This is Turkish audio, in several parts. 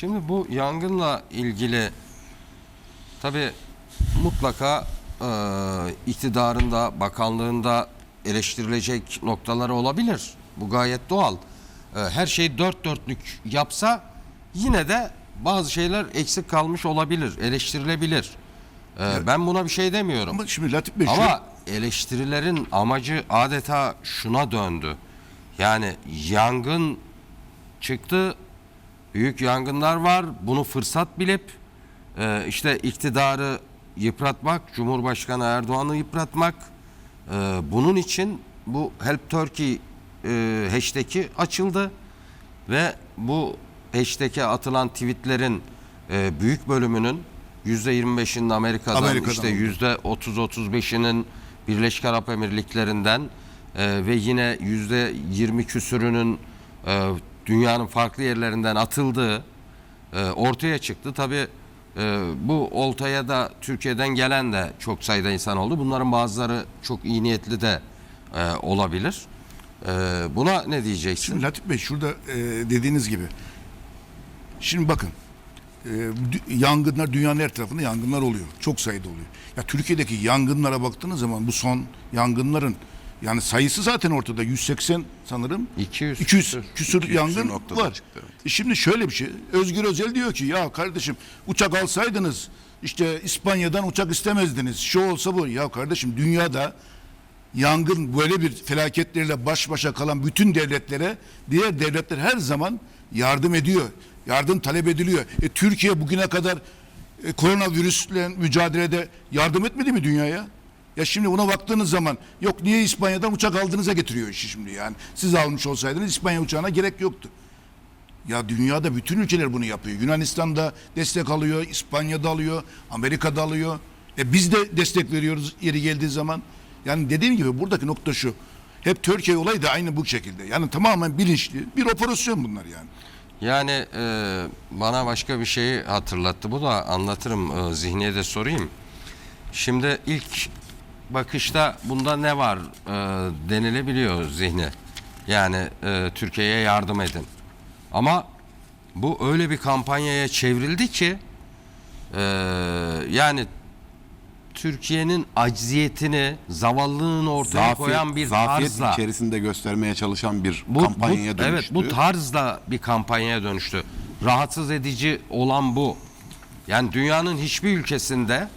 Şimdi bu yangınla ilgili tabi mutlaka e, iktidarında, bakanlığında eleştirilecek noktaları olabilir. Bu gayet doğal. E, her şeyi dört dörtlük yapsa yine de bazı şeyler eksik kalmış olabilir, eleştirilebilir. E, Ben buna bir şey demiyorum. Ama şimdi Latif Bey Ama eleştirilerin amacı adeta şuna döndü. Yani yangın çıktı, büyük yangınlar var. Bunu fırsat bilip e, işte iktidarı yıpratmak, Cumhurbaşkanı Erdoğan'ı yıpratmak. e, bunun için bu Help Turkey e, hashtag'i açıldı ve bu hashtag'e atılan tweetlerin e, büyük bölümünün %25'inin Amerika'dan, Amerika'dan işte oldu. %30-35'inin Birleşik Arap Emirlikleri'nden e, ve yine %20 küsürünün e, dünyanın farklı yerlerinden atıldığı e, ortaya çıktı. Tabi bu oltaya da Türkiye'den gelen de çok sayıda insan oldu. Bunların bazıları çok iyi niyetli de e, olabilir. E, buna ne diyeceksin? Şimdi Latif Bey şurada e, dediğiniz gibi. Şimdi bakın. e, yangınlar dünyanın her tarafında yangınlar oluyor. Çok sayıda oluyor. Ya Türkiye'deki yangınlara baktığınız zaman bu son yangınların yani sayısı zaten ortada 180 sanırım. 200 200 küsür. küsür yangın var. çıktı, evet. E şimdi şöyle bir şey. Özgür Özel diyor ki ya kardeşim uçak alsaydınız işte İspanya'dan uçak istemezdiniz. Şu olsa bu. Ya kardeşim dünyada yangın böyle bir felaketlerle baş başa kalan bütün devletlere diğer devletler her zaman yardım ediyor. Yardım talep ediliyor. E, Türkiye bugüne kadar e, koronavirüsle mücadelede yardım etmedi mi dünyaya? Ya şimdi buna baktığınız zaman yok niye İspanya'dan uçak aldığınıza getiriyor işi şimdi yani. Siz almış olsaydınız İspanya uçağına gerek yoktu. Ya dünyada bütün ülkeler bunu yapıyor. Yunanistan'da destek alıyor, İspanya'da alıyor, Amerika'da alıyor. E biz de destek veriyoruz yeri geldiği zaman. Yani dediğim gibi buradaki nokta şu. Hep Türkiye olayı da aynı bu şekilde. Yani tamamen bilinçli bir operasyon bunlar yani. Yani e, bana başka bir şeyi hatırlattı. Bu da anlatırım e, zihniye de sorayım. Şimdi ilk bakışta bunda ne var e, denilebiliyor zihni. Yani e, Türkiye'ye yardım edin. Ama bu öyle bir kampanyaya çevrildi ki e, yani Türkiye'nin acziyetini, zavallılığını ortaya koyan bir zafiyet tarzla içerisinde göstermeye çalışan bir bu, kampanyaya bu, dönüştü. Evet bu tarzla bir kampanyaya dönüştü. Rahatsız edici olan bu. Yani dünyanın hiçbir ülkesinde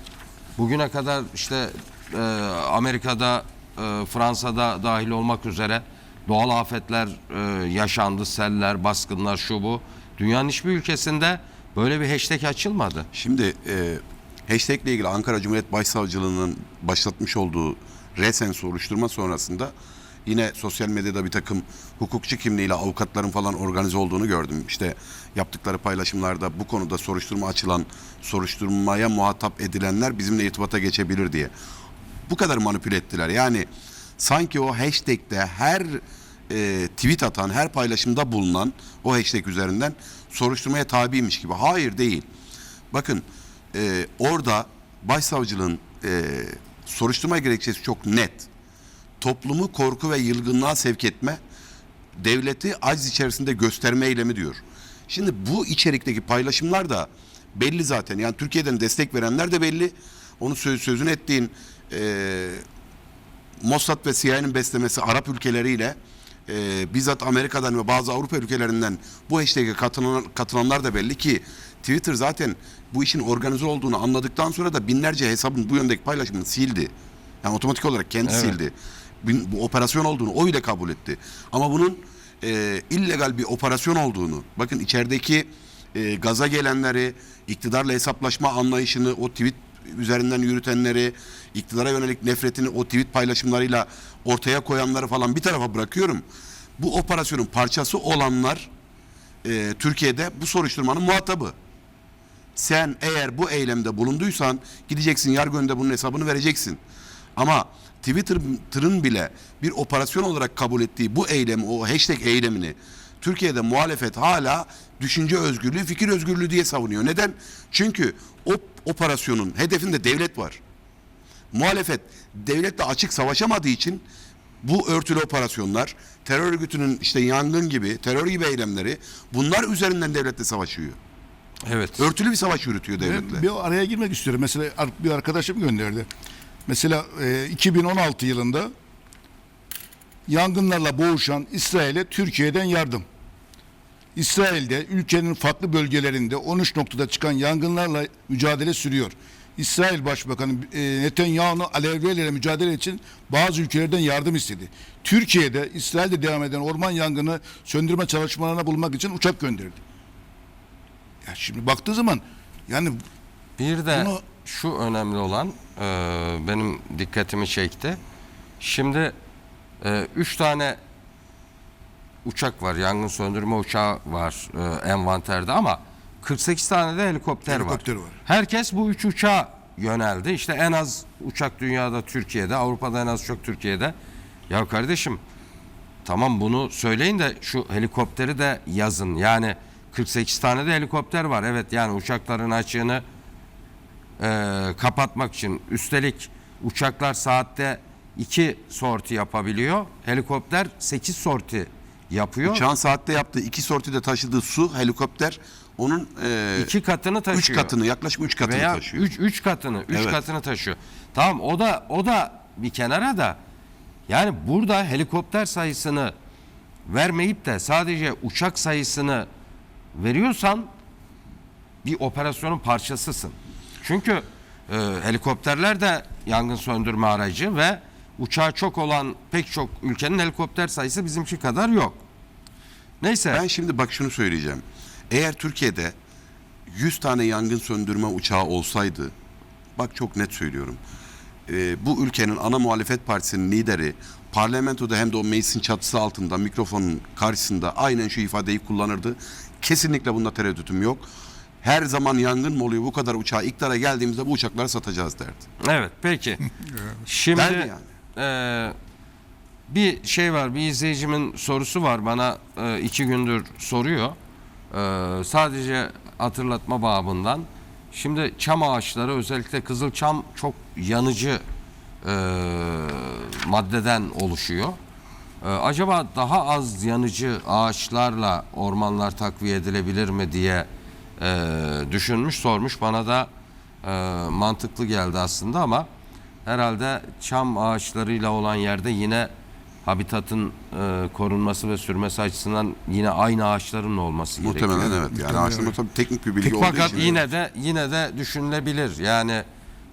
bugüne kadar işte e, Amerika'da, e, Fransa'da dahil olmak üzere doğal afetler e, yaşandı, seller, baskınlar şu bu. Dünyanın hiçbir ülkesinde böyle bir hashtag açılmadı. Şimdi e, hashtag ile ilgili Ankara Cumhuriyet Başsavcılığı'nın başlatmış olduğu resen soruşturma sonrasında yine sosyal medyada bir takım hukukçu kimliğiyle avukatların falan organize olduğunu gördüm. İşte yaptıkları paylaşımlarda bu konuda soruşturma açılan, soruşturmaya muhatap edilenler bizimle irtibata geçebilir diye. Bu kadar manipüle ettiler. Yani sanki o hashtag'te her e, tweet atan, her paylaşımda bulunan o hashtag üzerinden soruşturmaya tabiymiş gibi. Hayır değil. Bakın e, orada başsavcılığın e, soruşturma gerekçesi çok net. Toplumu korku ve yılgınlığa sevk etme, devleti aciz içerisinde gösterme eylemi diyor. Şimdi bu içerikteki paylaşımlar da belli zaten. Yani Türkiye'den destek verenler de belli. Onu söz, sözünü ettiğin e, Mossad ve CIA'nın beslemesi Arap ülkeleriyle e, bizzat Amerika'dan ve bazı Avrupa ülkelerinden bu hashtag'e katılan, katılanlar da belli ki Twitter zaten bu işin organize olduğunu anladıktan sonra da binlerce hesabın bu yöndeki paylaşımını sildi. Yani otomatik olarak kendi Evet. sildi. Bin- Bu operasyon olduğunu o ile kabul etti. Ama bunun e, illegal bir operasyon olduğunu, bakın içerideki e, gaza gelenleri, iktidarla hesaplaşma anlayışını, o tweet üzerinden yürütenleri, iktidara yönelik nefretini o tweet paylaşımlarıyla ortaya koyanları falan bir tarafa bırakıyorum. Bu operasyonun parçası olanlar e, Türkiye'de bu soruşturmanın muhatabı. Sen eğer bu eylemde bulunduysan gideceksin yargı önünde bunun hesabını vereceksin. Ama Twitter'ın bile bir operasyon olarak kabul ettiği bu eylemi, o hashtag eylemini Türkiye'de muhalefet hala düşünce özgürlüğü, fikir özgürlüğü diye savunuyor. Neden? Çünkü o operasyonun hedefinde devlet var. Muhalefet devletle açık savaşamadığı için bu örtülü operasyonlar, terör örgütünün işte yangın gibi, terör gibi eylemleri bunlar üzerinden devletle savaşıyor. Evet. Örtülü bir savaş yürütüyor devletle. Ben bir araya girmek istiyorum. Mesela bir arkadaşım gönderdi. Mesela e, 2016 yılında yangınlarla boğuşan İsrail'e Türkiye'den yardım. İsrail'de ülkenin farklı bölgelerinde 13 noktada çıkan yangınlarla mücadele sürüyor. İsrail Başbakanı e, Netanyahu alevlerle mücadele için bazı ülkelerden yardım istedi. Türkiye'de İsrail'de devam eden orman yangını söndürme çalışmalarına bulunmak için uçak gönderdi. Ya şimdi baktığı zaman yani Bir de Bunu- şu önemli olan e, benim dikkatimi çekti. Şimdi e, üç tane uçak var. Yangın söndürme uçağı var e, envanterde ama 48 tane de helikopter, Helikopter var. var. Herkes bu üç uçağa yöneldi. İşte en az uçak dünyada Türkiye'de, Avrupa'da en az çok Türkiye'de. Ya kardeşim Tamam bunu söyleyin de şu helikopteri de yazın. Yani 48 tane de helikopter var. Evet yani uçakların açığını e, kapatmak için. Üstelik uçaklar saatte 2 sorti yapabiliyor. Helikopter 8 sorti yapıyor. Uçağın saatte yaptığı iki sortide taşıdığı su helikopter onun e, İki katını üç taşıyor. katını yaklaşık üç katını veya taşıyor. 3 3 katını 3 Evet. katını taşıyor. Tamam o da o da bir kenara da yani burada helikopter sayısını vermeyip de sadece uçak sayısını veriyorsan bir operasyonun parçasısın. Çünkü e, helikopterler de yangın söndürme aracı ve uçağı çok olan pek çok ülkenin helikopter sayısı bizimki kadar yok. Neyse. Ben şimdi bak şunu söyleyeceğim. Eğer Türkiye'de 100 tane yangın söndürme uçağı olsaydı, bak çok net söylüyorum. e, bu ülkenin ana muhalefet partisinin lideri parlamentoda hem de o meclisin çatısı altında mikrofonun karşısında aynen şu ifadeyi kullanırdı. Kesinlikle bunda tereddütüm yok. Her zaman yangın mı oluyor bu kadar uçağı iktidara geldiğimizde bu uçakları satacağız derdi. Evet peki. Şimdi Derdi yani. Eee, bir şey var bir izleyicimin sorusu var bana eee, iki gündür soruyor. Eee, sadece hatırlatma babından. Şimdi çam ağaçları özellikle kızılçam çok yanıcı eee, maddeden oluşuyor. Eee, acaba daha az yanıcı ağaçlarla ormanlar takviye edilebilir mi diye eee, düşünmüş sormuş bana da eee, mantıklı geldi aslında ama herhalde çam ağaçlarıyla olan yerde yine habitatın eee, korunması ve sürmesi açısından yine aynı ağaçların olması gerekiyor. Muhtemelen evet. Yani aslında tabii teknik bir bilgi olduğu Fakat için. yine de yine de düşünülebilir. Yani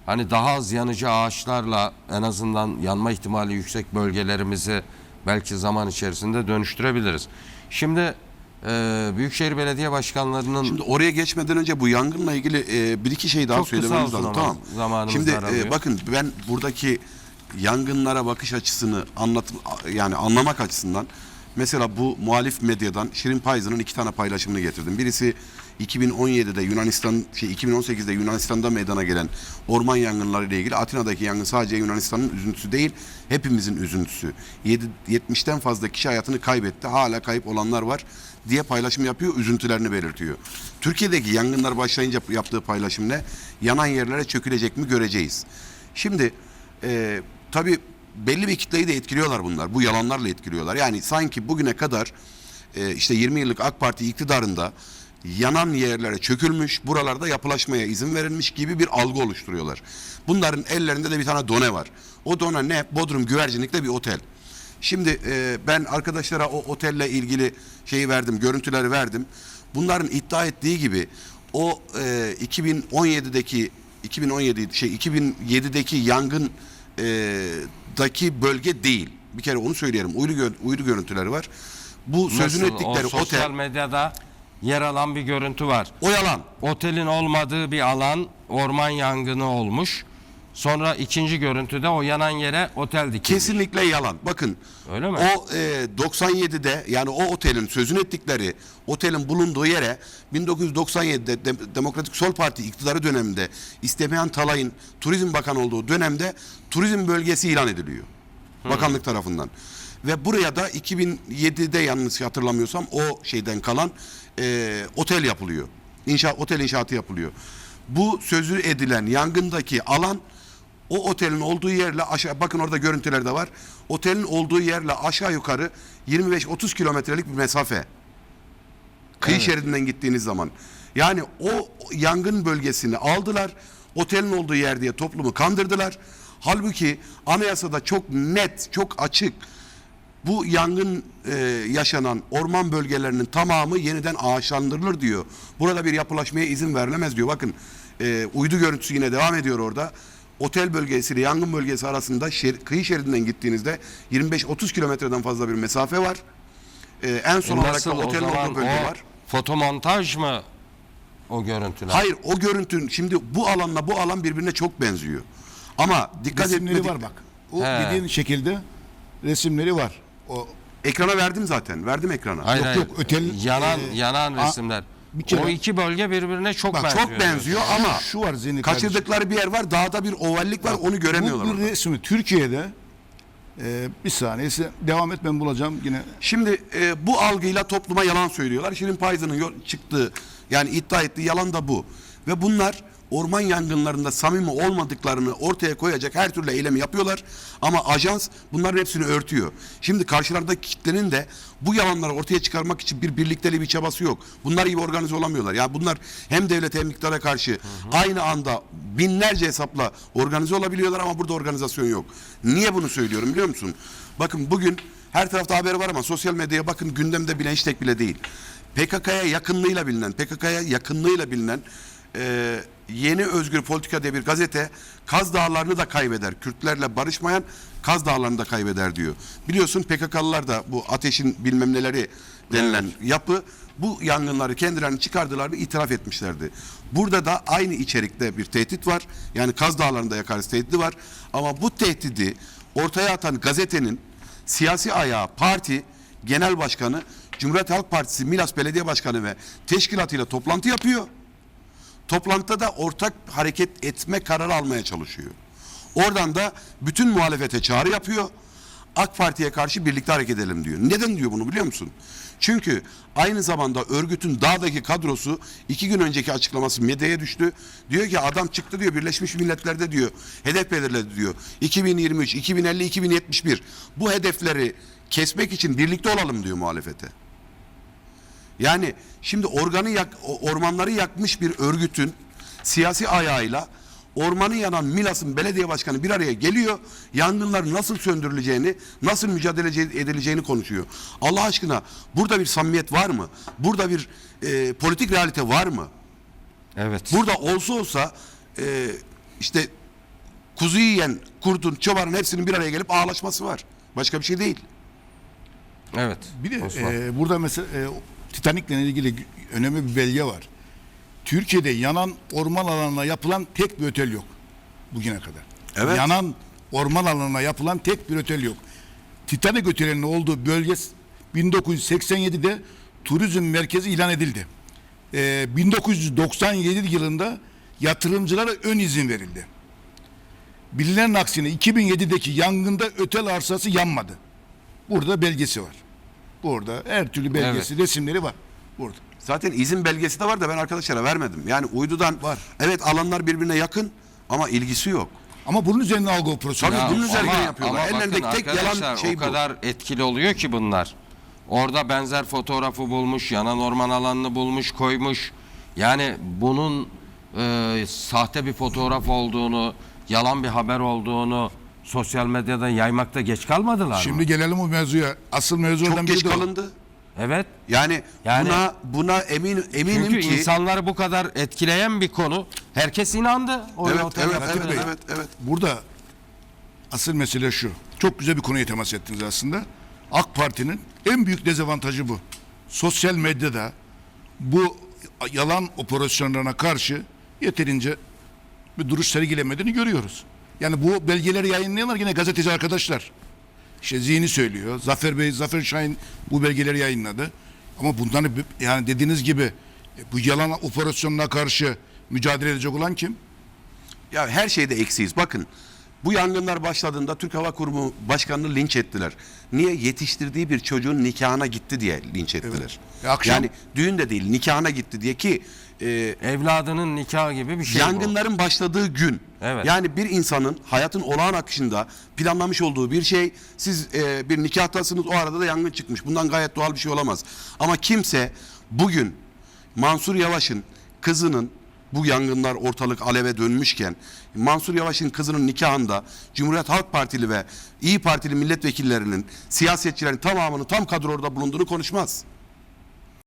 hani daha az yanıcı ağaçlarla en azından yanma ihtimali yüksek bölgelerimizi belki zaman içerisinde dönüştürebiliriz. Şimdi e, Büyükşehir Belediye Başkanlarının Şimdi oraya geçmeden önce bu yangınla ilgili e, bir iki şey daha Çok kısa söylememiz olsun lazım. ama Tamam. zamanımız Şimdi daralıyor. e, bakın ben buradaki yangınlara bakış açısını anlat yani anlamak açısından mesela bu muhalif medyadan Şirin Payız'ın iki tane paylaşımını getirdim. Birisi 2017'de Yunanistan şey 2018'de Yunanistan'da meydana gelen orman yangınları ile ilgili Atina'daki yangın sadece Yunanistan'ın üzüntüsü değil, hepimizin üzüntüsü. Yedi- 70'ten fazla kişi hayatını kaybetti. Hala kayıp olanlar var diye paylaşım yapıyor, üzüntülerini belirtiyor. Türkiye'deki yangınlar başlayınca yaptığı paylaşım ne? Yanan yerlere çökülecek mi göreceğiz. Şimdi e, tabii belli bir kitleyi de etkiliyorlar bunlar. Bu yalanlarla etkiliyorlar. Yani sanki bugüne kadar e, işte 20 yıllık AK Parti iktidarında yanan yerlere çökülmüş, buralarda yapılaşmaya izin verilmiş gibi bir algı oluşturuyorlar. Bunların ellerinde de bir tane done var. O done ne? Bodrum Güvercinlik'te bir otel. Şimdi e, ben arkadaşlara o otelle ilgili şeyi verdim, görüntüleri verdim. Bunların iddia ettiği gibi o e, 2017'deki 2017 şey 2007'deki yangın e, daki bölge değil. Bir kere onu söyleyelim. Uydu, gö- uydu görüntüleri var. Bu sözünü ettikleri o sosyal otel medyada yer alan bir görüntü var. o yalan. Otelin olmadığı bir alan orman yangını olmuş. Sonra ikinci görüntüde o yanan yere otel dikilmiş. Kesinlikle yalan. Bakın Öyle mi? o e, 97'de yani o otelin sözünü ettikleri otelin bulunduğu yere 1997'de Dem- Demokratik Sol Parti iktidarı döneminde İstemeyen Talay'ın Turizm Bakanı olduğu dönemde turizm bölgesi ilan ediliyor. Bakanlık tarafından. Ve buraya da 2007'de yanlış hatırlamıyorsam o şeyden kalan e, otel yapılıyor. İnşa, otel inşaatı yapılıyor. Bu sözü edilen yangındaki alan o otelin olduğu yerle aşağı bakın orada görüntüler de var. Otelin olduğu yerle aşağı yukarı 25-30 kilometrelik bir mesafe. Kıyı şeridinden gittiğiniz zaman. Yani o yangın bölgesini aldılar. Otelin olduğu yer diye toplumu kandırdılar. Halbuki anayasada çok net, çok açık bu yangın e, yaşanan orman bölgelerinin tamamı yeniden ağaçlandırılır diyor. Burada bir yapılaşmaya izin verilemez diyor. Bakın e, uydu görüntüsü yine devam ediyor orada. Otel bölgesiyle yangın bölgesi arasında şer- kıyı şeridinden gittiğinizde 25-30 kilometreden fazla bir mesafe var. E, en son E olarak da otelin olduğu bölge var. fotomontaj mı o görüntüler? Hayır o görüntün şimdi bu alanla bu alan birbirine çok benziyor. Ama dikkat Resimleri etmedik. var bak. O He. dediğin şekilde resimleri var. O Ekrana verdim zaten. Verdim ekrana. Hayır, Yok, hayır. yok, ötel- yanan e, yanan a- resimler. bir kere- o iki bölge birbirine çok Bak, benziyor. Çok benziyor ama şu var kardeşim. kaçırdıkları bir yer var. Dağda bir ovallik var. Onu göremiyorlar. Bu bir orada. resmi Türkiye'de e, bir saniye size devam et ben bulacağım yine. Şimdi e, bu algıyla topluma yalan söylüyorlar. Şirin Payza'nın yol çıktığı yani iddia ettiği yalan da bu. Ve bunlar orman yangınlarında samimi olmadıklarını ortaya koyacak her türlü eylemi yapıyorlar. Ama ajans bunların hepsini örtüyor. Şimdi karşılardaki kitlenin de bu yalanları ortaya çıkarmak için bir birlikteliği bir çabası yok. Bunlar gibi organize olamıyorlar. Yani bunlar hem devlete hem iktidara karşı aynı anda binlerce hesapla organize olabiliyorlar ama burada organizasyon yok. Niye bunu söylüyorum biliyor musun? Bakın bugün her tarafta haber var ama sosyal medyaya bakın gündemde bile hashtag bile değil. PKK'ya yakınlığıyla bilinen, PKK'ya yakınlığıyla bilinen e, Yeni Özgür Politika diye bir gazete Kaz Dağları'nı da kaybeder. Kürtlerle barışmayan Kaz Dağları'nı da kaybeder diyor. Biliyorsun PKK'lılar da bu ateşin bilmem neleri denilen yapı bu yangınları kendilerini çıkardılarını itiraf etmişlerdi. Burada da aynı içerikte bir tehdit var. Yani Kaz Dağları'nda yakarız tehdidi var. Ama bu tehdidi ortaya atan gazetenin siyasi ayağı parti genel başkanı Cumhuriyet Halk Partisi Milas Belediye Başkanı ve teşkilatıyla toplantı yapıyor. Toplantıda da ortak hareket etme kararı almaya çalışıyor. Oradan da bütün muhalefete çağrı yapıyor. AK Parti'ye karşı birlikte hareket edelim diyor. Neden diyor bunu biliyor musun? Çünkü aynı zamanda örgütün dağdaki kadrosu iki gün önceki açıklaması medyaya düştü. Diyor ki adam çıktı diyor Birleşmiş Milletler'de diyor hedef belirledi diyor. 2023, 2050, 2071 bu hedefleri kesmek için birlikte olalım diyor muhalefete. Yani şimdi organı yak, ormanları yakmış bir örgütün siyasi ayağıyla ormanı yanan Milas'ın belediye başkanı bir araya geliyor. Yangınların nasıl söndürüleceğini, nasıl mücadele edileceğini konuşuyor. Allah aşkına burada bir samimiyet var mı? Burada bir e, politik realite var mı? Evet. Burada olsa olsa e, işte kuzu yiyen kurdun, çobanın hepsinin bir araya gelip ağlaşması var. Başka bir şey değil. Evet. Bir de Osman. e, burada mesela e, Titanik'le ilgili önemli bir belge var. Türkiye'de yanan orman alanına yapılan tek bir otel yok bugüne kadar. Evet. Yanan orman alanına yapılan tek bir otel yok. Titanik otelinin olduğu bölge 1987'de turizm merkezi ilan edildi. E, 1997 yılında yatırımcılara ön izin verildi. Bilinen aksine 2007'deki yangında otel arsası yanmadı. Burada belgesi var. Burada her türlü belgesi, resimleri var. Burada. Zaten izin belgesi de var da ben arkadaşlara vermedim. Yani uydudan Var. evet alanlar birbirine yakın ama ilgisi yok. Ama bunun üzerine algı operasyonu. Tabii Ya bunun üzerine yapıyorlar. Ellerindeki bakın tek yalan arkadaşlar, şey o bu. kadar etkili oluyor ki bunlar. Orada benzer fotoğrafı bulmuş, yanan orman alanını bulmuş, koymuş. Yani bunun e, sahte bir fotoğraf olduğunu, yalan bir haber olduğunu sosyal medyada yaymakta geç kalmadılar mı? Şimdi gelelim o mevzuya. Asıl mevzu oradan Çok biri geç de o. kalındı. Evet. Yani, Yani- buna buna emin eminim Çünkü ki insanları bu kadar etkileyen bir konu. Herkes inandı. O evet evet yaptığına. evet, evet evet Burada asıl mesele şu. Çok güzel bir konuya temas ettiniz aslında. AK Parti'nin en büyük dezavantajı bu. Sosyal medyada bu yalan operasyonlarına karşı yeterince bir duruş sergilemediğini görüyoruz. Yani bu belgeleri yayınlayanlar yine gazeteci arkadaşlar. İşte Zihni söylüyor. Zafer Bey, Zafer Şahin bu belgeleri yayınladı. Ama bundan yani dediğiniz gibi e, bu yalan operasyonuna karşı mücadele edecek olan kim? Ya her şeyde eksiyiz. Bakın bu yangınlar başladığında Türk Hava Kurumu Başkanı'nı linç ettiler. Niye? Yetiştirdiği bir çocuğun nikahına gitti diye linç ettiler. E, akşam- Yani düğün de değil nikahına gitti diye ki e, Evladının nikahı gibi bir şey bu. Yangınların başladığı gün. Evet. Yani bir insanın hayatın olağan akışında planlamış olduğu bir şey. Siz e, bir nikahtasınız o arada da yangın çıkmış. Bundan gayet doğal bir şey olamaz. Ama kimse bugün Mansur Yavaş'ın kızının bu yangınlar ortalık aleve dönmüşken Mansur Yavaş'ın kızının nikahında Cumhuriyet Halk Partili ve İyi Partili milletvekillerinin siyasetçilerin tamamını tam kadroda bulunduğunu konuşmaz.